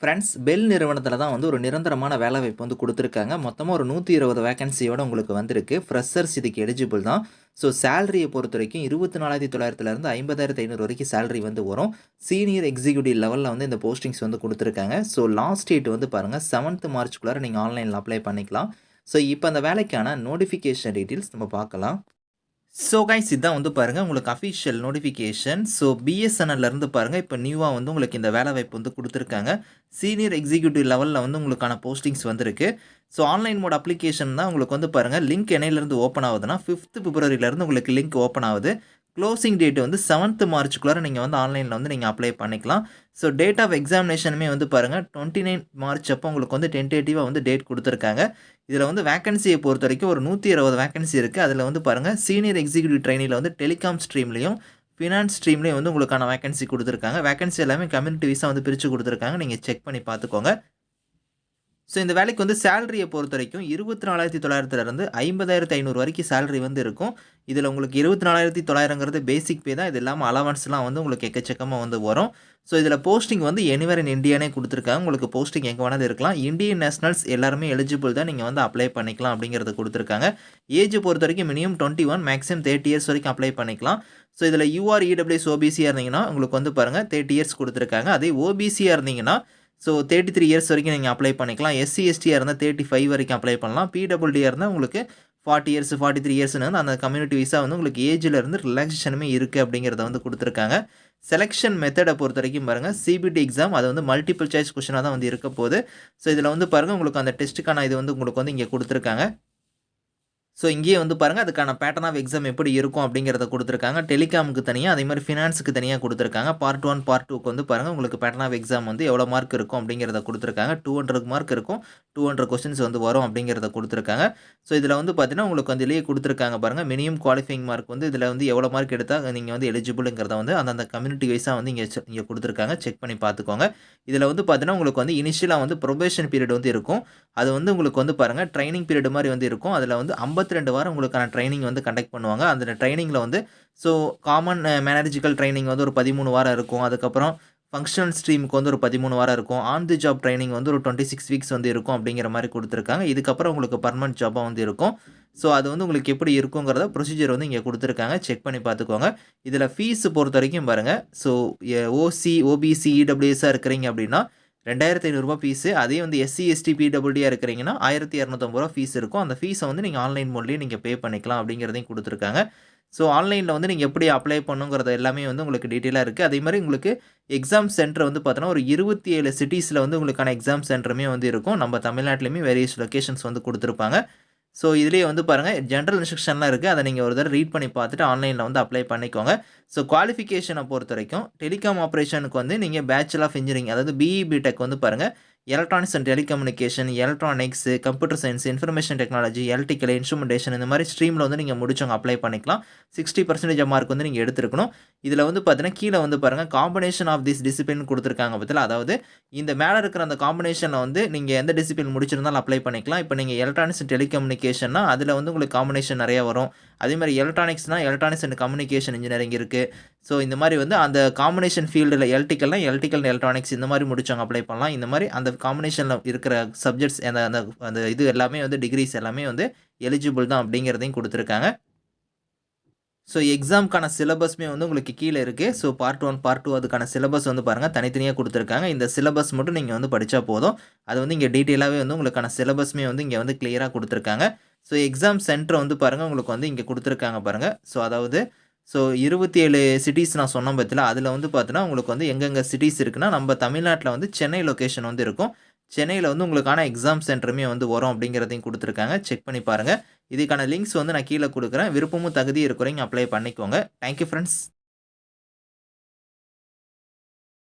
Friends bell நிறுவனத்தில் தான் வந்து ஒரு நிரந்தரமான வேலைவாய்ப்பு வந்து கொடுத்துருக்காங்க. மொத்தமாக ஒரு நூற்றி இருபது வேகன்சியோட உங்களுக்கு வந்திருக்கு. ஃப்ரெஷர்ஸ் இதுக்கு எலிஜிபிள் தான். ஸோ சேலரியை பொறுத்த வரைக்கும் இருபத்தி நாலாயிரத்தி தொள்ளாயிரத்துலேருந்து ஐம்பதாயிரத்து ஐநூறு வரைக்கும் சேலரி வந்து வரும். சீனியர் எக்ஸிக்யூட்டிவ் லெவலில் வந்து இந்த போஸ்டிங்ஸ் வந்து கொடுத்துருக்காங்க. ஸோ லாஸ்ட் டேட் வந்து பாருங்கள் செவன்த் மார்ச்க்குள்ளார நீங்கள் ஆன்லைனில் அப்ளை பண்ணிக்கலாம். ஸோ இப்போ அந்த வேலைக்கான நோட்டிஃபிகேஷன் டீட்டெயில்ஸ் நம்ம பார்க்கலாம். ஸோ கைஸ் இதான் வந்து பாருங்கள் உங்களுக்கு அஃபிஷியல் நோட்டிஃபிகேஷன் ஸோ பிஎஸ்என்எல்லேருந்து பாருங்கள் இப்போ நியூவாக வந்து உங்களுக்கு இந்த வேலை வாய்ப்பு வந்து கொடுத்துருக்காங்க. சீனியர் எக்ஸிக்யூட்டிவ் லெவலில் வந்து உங்களுக்கான போஸ்டிங்ஸ் வந்திருக்கு. ஸோ ஆன்லைன் மோட் அப்ளிகேஷன் தான் உங்களுக்கு வந்து பாருங்கள் லிங்க் என்னையிலேருந்து ஓப்பன் ஆகுதுன்னா ஃபிஃப்த் பிப்ரவரியிலேருந்து உங்களுக்கு லிங்க் ஓப்பன் ஆகுது. க்ளோசிங் டேட் வந்து செவன்த் மார்ச்சுக்குள்ளார நீங்கள் வந்து ஆன்லைனில் வந்து நீங்கள் அப்ளை பண்ணிக்கலாம். ஸோ டேட் ஆஃப் எக்ஸாமினேஷனுமே வந்து பாருங்கள் டுவெண்ட்டி நைன் மார்ச் அப்போ உங்களுக்கு வந்து டென்டேட்டிவாக வந்து டேட் கொடுத்துருக்காங்க. இதில் வந்து வேக்கன்சியை பொறுத்த வரைக்கும் ஒரு நூற்றி இருபது வேகன்சி இருக்குது அதில் வந்து பாருங்கள் சீனியர் எக்ஸிக்யூட்டிவ் ட்ரைனியில் வந்து டெலிகாம் ஸ்ட்ரீம்லையும் ஃபினான்ஸ் ஸ்ட்ரீம்லேயும் வந்து உங்களுக்கான வேக்கன்சி கொடுத்துருக்காங்க. வேகன்சி எல்லாமே கம்யூனிட்டி வைஸாக வந்து பிரித்து கொடுத்துருக்காங்க. நீங்கள் செக் பண்ணி பார்த்துக்கோங்க. ஸோ இந்த வேலைக்கு வந்து சேலரியை பொறுத்த வரைக்கும் இருபத்தி நாலாயிரத்தி தொள்ளாயிரத்துலேருந்து ஐம்பதாயிரத்தி ஐநூறு வரைக்கும் சேலரி வந்து இருக்கும். இதில் உங்களுக்கு இருபத்தி நாலாயிரத்தி தொள்ளாயிரங்கிறது பேசிக் பே தான். இது இல்லாமல் அலவன்ஸ்லாம் வந்து உங்களுக்கு எக்கச்சக்கமாக வந்து வரும். ஸோ இதில் போஸ்டிங் வந்து எனிவேர் இன் இந்தியானே கொடுத்துருக்காங்க. உங்களுக்கு போஸ்டிங் எங்கே வேணாலும் இருக்கலாம். இந்தியன் நேஷனல்ஸ் எல்லாருமே எலிஜிபிள் தான் நீங்கள் வந்து அப்ளை பண்ணிக்கலாம் அப்படிங்கிறத கொடுத்துருக்காங்க. ஏஜ் பொறுத்த வரைக்கும் minimum twenty one maximum thirty years வரைக்கும் அப்ளை பண்ணிக்கலாம். ஸோ இதில் யூஆர் இடபிள்யூஎஸ் ஓபிசியாக இருந்தீங்கன்னா உங்களுக்கு வந்து பாருங்கள் தேர்ட்டி இயர்ஸ் கொடுத்துருக்காங்க. அதே ஓபிசியாக இருந்தீங்கன்னா ஸோ தேர்ட்டி த்ரீ இயர்ஸ் வரைக்கும் நீங்கள் அப்ளை பண்ணிக்கலாம். எஸ்சி எஸ்டியாக இருந்தால் தேர்ட்டி ஃபைவ் வரைக்கும் அப்ளை பண்ணலாம். பிடபிள்யூடியாக இருந்தால் உங்களுக்கு ஃபார்ட்டி இயர்ஸ் ஃபார்ட்டி த்ரீ இயர்ஸ்னு வந்து அந்த கம்யூனிட்டி விசா வந்து உங்களுக்கு ஏஜில் இருந்து ரிலாக்ஸேஷனுமே இருக்குது அப்படிங்கிறத வந்து கொடுத்துருக்காங்க. செலெக்ஷன் மெத்தடை பொறுத்த வரைக்கும் பாருங்கள் சிபிடி எக்ஸாம் அது வந்து மல்டிபிள் சாய்ஸ் கொஷனாக தான் வந்து இருக்க போகுது. ஸோ இதில் வந்து பாருங்கள் உங்களுக்கு அந்த டெஸ்ட்டுக்கான இது வந்து உங்களுக்கு வந்து இங்கே கொடுத்துருக்காங்க. ஸோ இங்கேயே வந்து பாருங்கள் அதுக்கான பேட்டர்ன் ஆஃப் எக்ஸாம் எப்படி இருக்கும் அப்படிங்கிறத கொடுத்துருக்காங்க. டெலிகாமுக்கு தனியாக அதே மாதிரி ஃபினான்ஸுக்கு தனியாக கொடுத்துருக்காங்க. பார்ட் ஒன் பார்ட் டூக்கு வந்து பாருங்கள் உங்களுக்கு பேட்டர்ன் ஆஃப் எக்ஸாம் வந்து எவ்வளோ மார்க் இருக்கும் அப்படிங்கிறத கொடுத்துருக்காங்க. டூ ஹண்ட்ரட் மார்க் இருக்கும். டூ ஹண்ட்ரட் கொஸ்டின்ஸ் வந்து வரும் அப்படிங்கிறத கொடுத்துருக்காங்க. ஸோ இதில் வந்து பார்த்தீங்கன்னா உங்களுக்கு வந்து இதிலேயே கொடுத்துருக்காங்க பாருங்கள் மினிமம் குவாலிஃபைங் மார்க் வந்து இதில் வந்து எவ்வளோ மார்க் எடுத்தால் நீங்கள் வந்து எலிஜிபிளுங்கிறத வந்து அந்தந்த கம்யூனிட்டி வைஸாக வந்து இங்கே இங்கே கொடுத்துருக்காங்க. செக் பண்ணி பார்த்துக்கோங்க இதில் வந்து பார்த்தீங்கன்னா உங்களுக்கு வந்து இனிஷியலாக வந்து ப்ரொபேஷன் பீரியட் வந்து இருக்கும். அது வந்து உங்களுக்கு வந்து பாருங்கள் ட்ரைனிங் பீரியட் மாதிரி வந்து இருக்கும். அதில் வந்து இருபத்தி ரெண்டு வாரம் உங்களுக்கான ட்ரைனிங் வந்து கண்டக்ட் பண்ணுவாங்க. அந்த ட்ரைனிங்கில் வந்து ஸோ காமன் மேனேஜிக்கல் ட்ரைனிங் வந்து ஒரு பதிமூணு வாரம் இருக்கும். அதுக்கப்புறம் ஃபங்க்ஷனல் ஸ்ட்ரீமுக்கு வந்து ஒரு பதிமூணு வாரம் இருக்கும். ஆன் தி ஜாப் ட்ரைனிங் வந்து ஒரு டுவெண்ட்டி சிக்ஸ் வீக்ஸ் வந்து இருக்கும் அப்படிங்கிற மாதிரி கொடுத்துருக்காங்க. இதுக்கப்புறம் உங்களுக்கு பர்மனன்ட் ஜாபாக வந்து இருக்கும். ஸோ அது வந்து உங்களுக்கு எப்படி இருக்குங்கிறத ப்ரொசீஜர் வந்து இங்கே கொடுத்துருக்காங்க. செக் பண்ணி பார்த்துக்கோங்க. இதில் ஃபீஸ் பொறுத்த வரைக்கும் பாருங்கள் ஸோ ஓசி ஓபிசி இடபிள்யூஎஸ்ஸாக இருக்கிறீங்க அப்படின்னா ரெண்டாயிரத்தி ஐநூறுரூவா ஃபீஸு அதே வந்து எஸ்சி எஸ்டி பிடபிள்யூடியாக இருக்கிறீங்கன்னா ஆயிரத்தி இரநூத்தம்பது ரூபா ஃபீஸ் இருக்கும். அந்த ஃபீஸை வந்து நீங்கள் ஆன்லைன் மூலியம் நீங்கள் பே பண்ணிக்கலாம் அப்படிங்கிறதையும் கொடுத்துருக்காங்க. ஸோ ஆன்லைனில் வந்து நீங்கள் எப்படி அப்ளை பண்ணுங்கிறது எல்லாமே வந்து உங்களுக்கு டீட்டெயிலாக இருக்குது அதே மாதிரி உங்களுக்கு எக்ஸாம் சென்டர் வந்து பார்த்தோன்னா ஒரு இருபத்தி ஏழு சிட்டிஸில் வந்து உங்களுக்கான எக்ஸாம் சென்டருமே வந்து இருக்கும். நம்ம தமிழ்நாட்டிலையுமே வேரியஸ் லொக்கேஷன்ஸ் வந்து கொடுத்துருப்பாங்க. ஸோ இதுலேயே வந்து பாருங்கள் ஜென்ரல் இன்ஸ்ட்ரக்ஷன்லாம் இருக்குது அதை நீங்கள் ஒரு தடவை ரீட் பண்ணி பார்த்துட்டு ஆன்லைனில் வந்து அப்ளை பண்ணிக்கோங்க. ஸோ குவாலிஃபிகேஷனை பொறுத்த வரைக்கும் டெலிகாம் ஆப்ரேஷனுக்கு வந்து நீங்கள் பேச்சுலர் ஆஃப் இன்ஜினியரிங் அதாவது பிஇ பிடெக் வந்து பாருங்கள் electronics and telecommunication electronics computer science information technology electrical instrumentation இந்த மாதிரி ஸ்ட்ரீமில் வந்து நீங்கள் முடிச்சவங்க அப்ளை பண்ணிக்கலாம். சிக்ஸ்டி பர்சன்டேஜ் மார்க் வந்து நீங்கள் எடுத்துருக்கணும். இதில் வந்து பார்த்தீங்கன்னா கீழே வந்து பாருங்கள் காம்பினேஷன் ஆஃப் திஸ் டிசிப்ளின் கொடுத்துருக்காங்க பற்றில அதாவது இந்த மேலே இருக்கிற அந்த காம்பினேஷனில் வந்து நீங்கள் எந்த டிசிப்ளின் முடிச்சிருந்தாலும் அப்ளை பண்ணிக்கலாம். இப்போ நீங்கள் எலக்ட்ரானிக்ஸ் அண்ட் டெலிகம்யூனிகேஷன்னா அதில் வந்து உங்களுக்கு காம்பினேஷன் நிறையா வரும். அதே மாதிரி எலக்ட்ரானிக்ஸ்னால் எலக்ட்ரானிக்ஸ் அண்ட் கம்யூனிகேஷன் இன்ஜினியரிங் இருக்குது ஸோ இந்த மாதிரி வந்து அந்த காம்பினேஷன் ஃபீல்டில் எலக்ட்ரிக்கல்னால் எலக்ட்ரிக்கல் எலக்ட்ரானிக்ஸ் இந்த மாதிரி முடிச்சவங்க அப்ளை பண்ணலாம். இந்த மாதிரி அந்த காம்பினேஷனில் இருக்கிற சப்ஜெக்ட்ஸ் அந்த அந்த அந்த இது எல்லாமே வந்து டிகிரிஸ் எல்லாமே வந்து எலிஜிபிள் தான் அப்படிங்கிறதையும் கொடுத்துருக்காங்க. ஸோ எக்ஸாமுக்கான சிலபஸ்மே வந்து உங்களுக்கு கீழே இருக்குது so part one part two அதுக்கான சிலபஸ் வந்து பாருங்கள் தனித்தனியாக கொடுத்துருக்காங்க. இந்த சிலபஸ் மட்டும் நீங்கள் வந்து படித்தா போதும். அது வந்து இங்கே டீட்டெயிலாகவே வந்து உங்களுக்கான சிலபஸ்மே வந்து இங்கே வந்து கிளியராக கொடுத்துருக்காங்க. ஸோ எக்ஸாம் சென்டர் வந்து பாருங்கள் உங்களுக்கு வந்து இங்கே கொடுத்துருக்காங்க பாருங்கள் ஸோ அதாவது ஸோ இருபத்தி ஏழு சிட்டிஸ் நான் சொன்ன பற்றில அதில் வந்து பார்த்தீங்கன்னா உங்களுக்கு வந்து எங்கெங்கே சிட்டிஸ் இருக்குன்னா நம்ம தமிழ்நாட்டில் வந்து சென்னை லொக்கேஷன் வந்து இருக்கும். சென்னையில் வந்து உங்களுக்கான எக்ஸாம் சென்டருமே வந்து வரும் அப்படிங்கிறதையும் கொடுத்துருக்காங்க. செக் பண்ணி பாருங்கள் இதுக்கான லிங்க்ஸ் வந்து நான் கீழே கொடுக்குறேன். விருப்பமும் தகுதி இருக்கிறவங்க அப்ளை பண்ணிக்கோங்க. Thank you friends